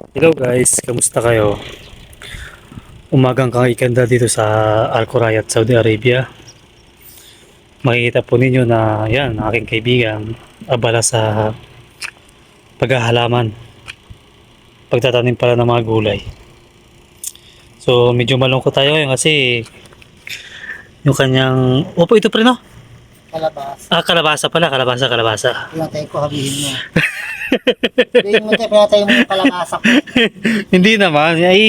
Hello guys, kamusta kayo? Umagang kang ikanda dito sa Al Khurayat, Saudi Arabia. Makikita po ninyo na yan, aking kaibigan, abala sa paghahalaman. Pagtatanim pala ng mga gulay. So medyo malungkot tayo ngayon kasi yung kanyang... Opo, ito pre no? Kalabas. Ah, kalabasa pala, kalabasa, kalabasa. Pinatay ko, habihin mo. Habihin mo tayo, yung kalabasa ko. Hindi naman. Ay,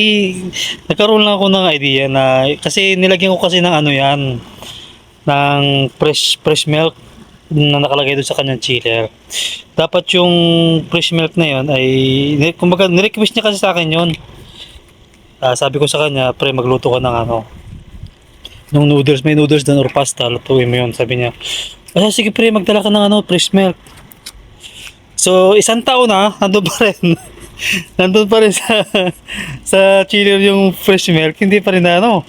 nagkaroon lang ako ng idea na kasi nilagyan ko kasi ng ano yan ng fresh fresh milk na nakalagay doon sa kanyang chiller. Dapat yung fresh milk na yon ay kumbaga nirequest niya kasi sa akin yon. Ah, sabi ko sa kanya, pre magluto ka ng ano ng noodles, may noodles doon or pasta, lutuin mo yun. Sabi niya, ah, sige pre, magdala ka ng ano, fresh milk. So, isang taon na, nandun pa rin. nandun pa rin sa, sa chiller yung fresh milk, hindi pa rin na ano,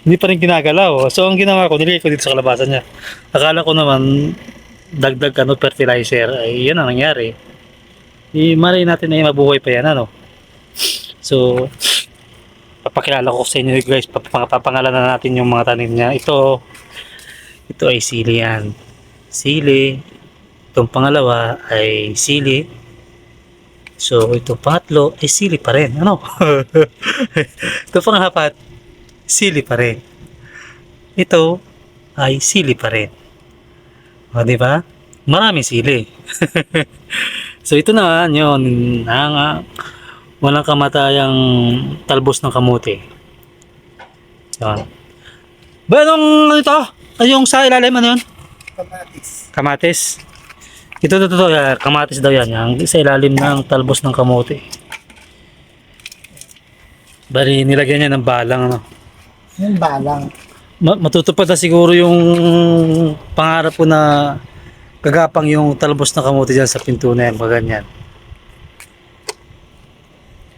hindi pa rin ginagalaw. So, ang ginawa ko, nilagay ko dito sa kalabasan niya. Akala ko naman, dagdag ano, fertilizer, ay yan ang nangyari. I, malay natin na mabuhay pa yan, ano. So, papakilala ko sa inyo guys, Pap- papangalan na natin yung mga tanim niya. Ito, ito ay sili yan. Sili. Itong pangalawa ay sili. So, itong pangatlo ay sili pa rin. Ano? ito pangapat, sili pa rin. Ito ay sili pa rin. O, di ba? Maraming sili. so, ito na yun. Ang, ah, walang kamatayang talbos ng kamote. Yan. Ba, anong ano ito? Ay, yung sa ilalim, ano yun? Kamatis. Kamatis. Ito, ito, ito, yan. Kamatis daw yan. Yung sa ilalim ng talbos ng kamote. Bali, nilagyan niya ng balang, ano. Yung balang. Ma- matutupad na siguro yung pangarap ko na gagapang yung talbos ng kamote dyan sa pinto na yan, mga ganyan.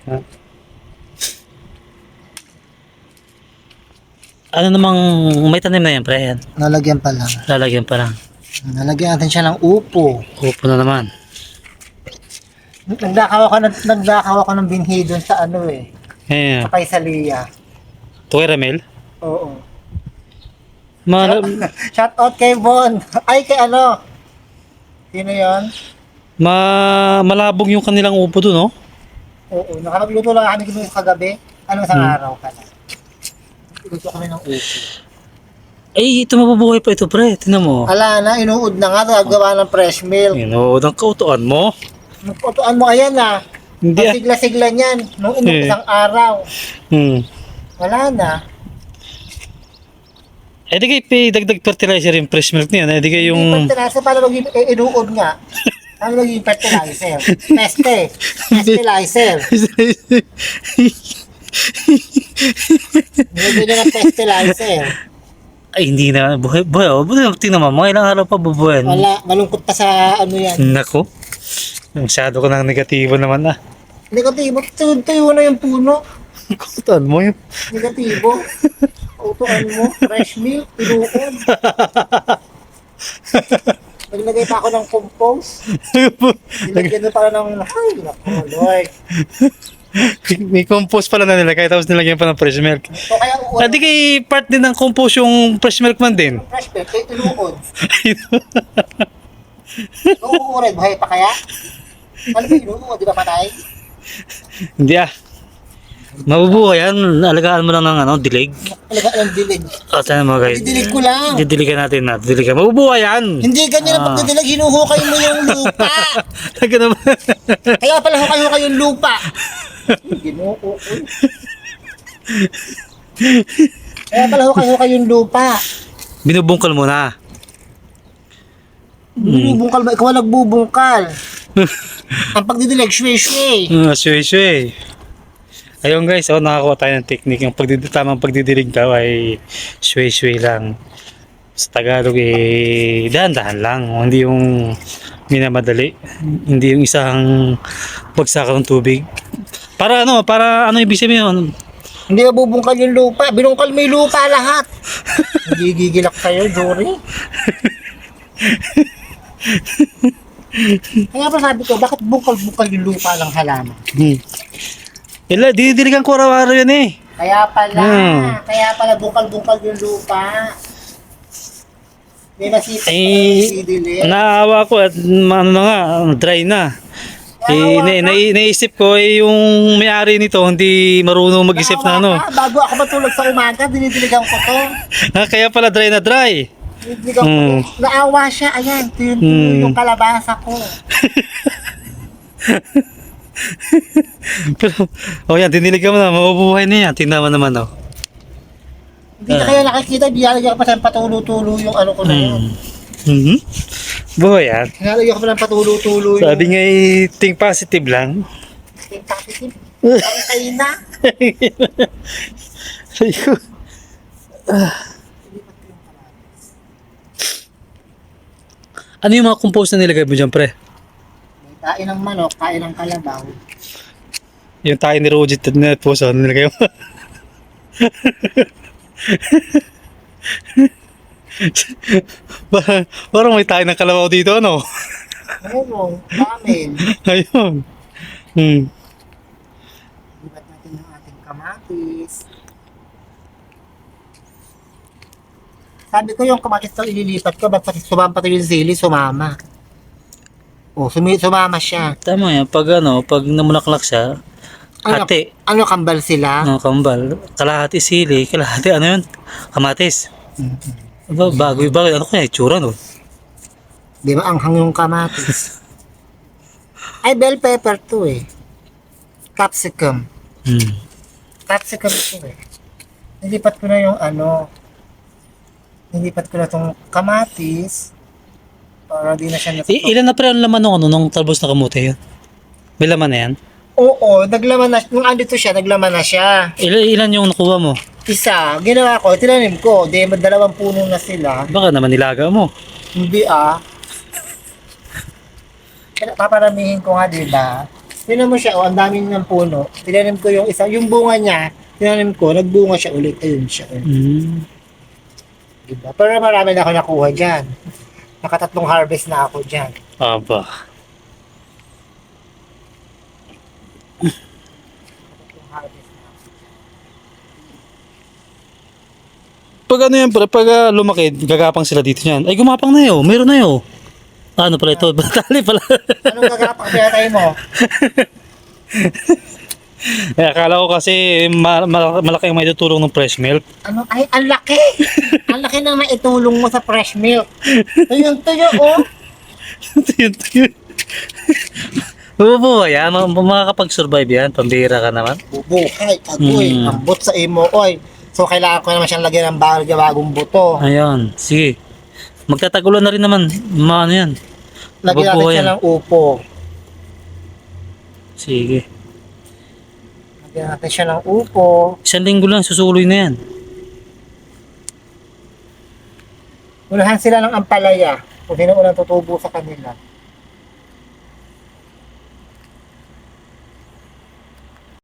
Ha? Ano namang may tanim na yan, pre? Yan. Nalagyan pa lang. Lalagyan pa lang. Nalagyan natin siya ng upo. Upo na naman. Nagdakaw ako ng, nagdakaw ako ng binhi doon sa ano eh. Ayan. Sa Kaisalia. Ito kay Ramel. Oo. Ma Shout out kay Bon. Ay, kay ano? Sino yon? ma malabog yung kanilang upo doon, no? Oo. Nakapagluto lang kami kagabi. Ano sa Hmm. araw ka na? Luto kami ng upo. Ay, ito mabubuhay pa ito, pre. Tingnan mo. Ala na, inuud na nga. Gagawa ng fresh milk. Inood ang kautuan mo. Nagputuan mo ayan ah. Hindi Ang ah. sigla-sigla niyan. Nung inong Eh. isang araw. Hmm. Wala na. Eh di kayo dagdag fertilizer yung fresh milk niya. Eh di kayo Yung fertilizer, para maging eh, inuud nga. Ano maging fertilizer? Peste. Fertilizer. Nilagyan niya ng fertilizer. Ay, hindi na. Buhay, buhay. Oh, buhay. Tingnan mo, mga ilang araw pa bubuhan. Wala, malungkot pa sa ano yan. Nako. Masyado ko ng negatibo naman ah. Negatibo, tuyo na yung puno. Kautuan mo yun. Negatibo. Utuan mo, fresh milk, inuud. Naglagay pa ako ng compost. Nilagyan na pala ng, ay, naku, Lord. May compost pala na nilagay tapos nilagyan pa ng fresh milk. So kaya Ah, di kay part din ng compost yung fresh milk man din. fresh milk, kaya inuud. Uuuray, buhay pa kaya? Ano ba inuud, di ba patay? hindi ah. Mabubuhay yan. Alagaan mo lang ng ano, dilig. Talaga ang dilig. O, tayo mo guys. Didilig ko lang. Didiligan natin na. Didiligan. Mabubuhay yan. Hindi ganyan ang Ah. pagdidilig, hinuhukay mo yung lupa. Kaya pala hukay-hukay yung lupa. Ginuukoy. Kaya pala hukay-hukay yung lupa. Binubungkal mo na. Binubungkal mo, ikaw nagbubungkal. ang pagdidilig, shwe-shwe. Shui shui. Ayun guys, oh, nakakuha tayo ng technique. Yung pagdid tamang pagdidilig daw ay shui lang. Sa Tagalog eh, dahan-dahan lang. Hindi yung minamadali. Hindi yung isang bagsakan ng tubig. Para ano, para ano ibig sabihin yun? Hindi mabubungkal yung lupa. Binungkal mo yung lupa lahat. Nagigigilak kayo, Jory. Kaya pa sabi ko, bakit bukal-bukal yung lupa ng halaman? Hmm. Ila, dinidiligan ko araw-araw yan eh. Kaya pala, Hmm. kaya pala bukal-bukal yung lupa. Hindi nasipag Eh, eh, didili. Naawa ko at ano na nga, dry na. Eh, na, na, naisip ko eh, yung may-ari nito hindi marunong mag-isip na ano. Bago ako matulog sa umaga, dinidiligan ko to. Ah, kaya pala dry na dry. Dinidiligan ko Hmm. Naawa siya, ayan, tuyun Hmm. yung kalabasa ko. Pero, oh yan, diniligan mo na, mabubuhay na yan. Tingnan mo naman oh. Hindi ka kaya nakikita, binalagyan ko pa sa patulo-tulo yung ano ko na yun. Mhm. Buhay yan. Binalagyan ko pa ng patulo-tulo yung... Sabi nga eh, think positive lang. Yung positive. Ang kayo na. Sabi ko, Ano yung mga compost na nilagay mo dyan, pre? May kain ng manok, kain ng kalabaw. Yung tayo ni Rojit at na puso, ano nilagay mo? parang, parang may tayo ng kalabaw dito, ano? Meron, ramen. Ayun. Hmm. Libat natin yung ating kamatis. Sabi ko yung kamatis na ililipat ko, ba't pati sumama pati yung sili, sumama. Oh, sumi sumama siya. Tama yan, pag ano, pag namulaklak siya, Ano, hati, ano kambal sila? ano, kambal, kalahati sili, kalahati, ano yun, kamatis. Aba, bago yung bago, ano kaya, itsura no? Di ba anghang yung kamatis? Ay, bell pepper to eh. Capsicum. Hmm. Capsicum to eh. Nilipat ko na yung ano, nilipat ko na tong kamatis para di na siya I- ilan na pre ang laman nung ano, nung talbos na kamote yun? May laman na yan? Oo, naglaman na, nung andito siya, naglaman na siya. Ilan, ilan yung nakuha mo? Isa, ginawa ko, tinanim ko, di dalawang puno na sila. Baka naman nilaga mo. Hindi ah. Paparamihin ko nga, di ba? Tinan mo siya, oh, ang dami ng puno. Tinanim ko yung isa, yung bunga niya, tinanim ko, nagbunga siya ulit. Ayun siya. oh. Hmm. Di ba? Pero marami na ako nakuha dyan. Nakatatlong harvest na ako dyan. Aba. Tatlong harvest na ako. Pag ano yan, pag ah, lumaki, gagapang sila dito yan. Ay, gumapang na yun. Meron na yun. Ano pala ito? Batali pala. Anong gagapang pinatay mo? eh, akala ko kasi ma- ma- malaki yung may tutulong ng fresh milk. Ano? Ay, ang laki! ang laki na maitulong mo sa fresh milk. Ayun, tuyo, oh. yun, yun. Bubuhay yan. Ma- makakapag-survive yan. Pambira ka naman. Bubuhay, agoy, Mm. ambot sa imo, oy. So, kailangan ko naman siyang lagyan ng bagong bagong buto. Ayun. Sige. Magtatagulan na rin naman. Ma- ano yan. Lagyan natin siya yan. ng upo. Sige. Lagyan natin siya ng upo. Isang linggo lang, susuloy na yan. Unahan sila ng ampalaya. Kung sino unang tutubo sa kanila.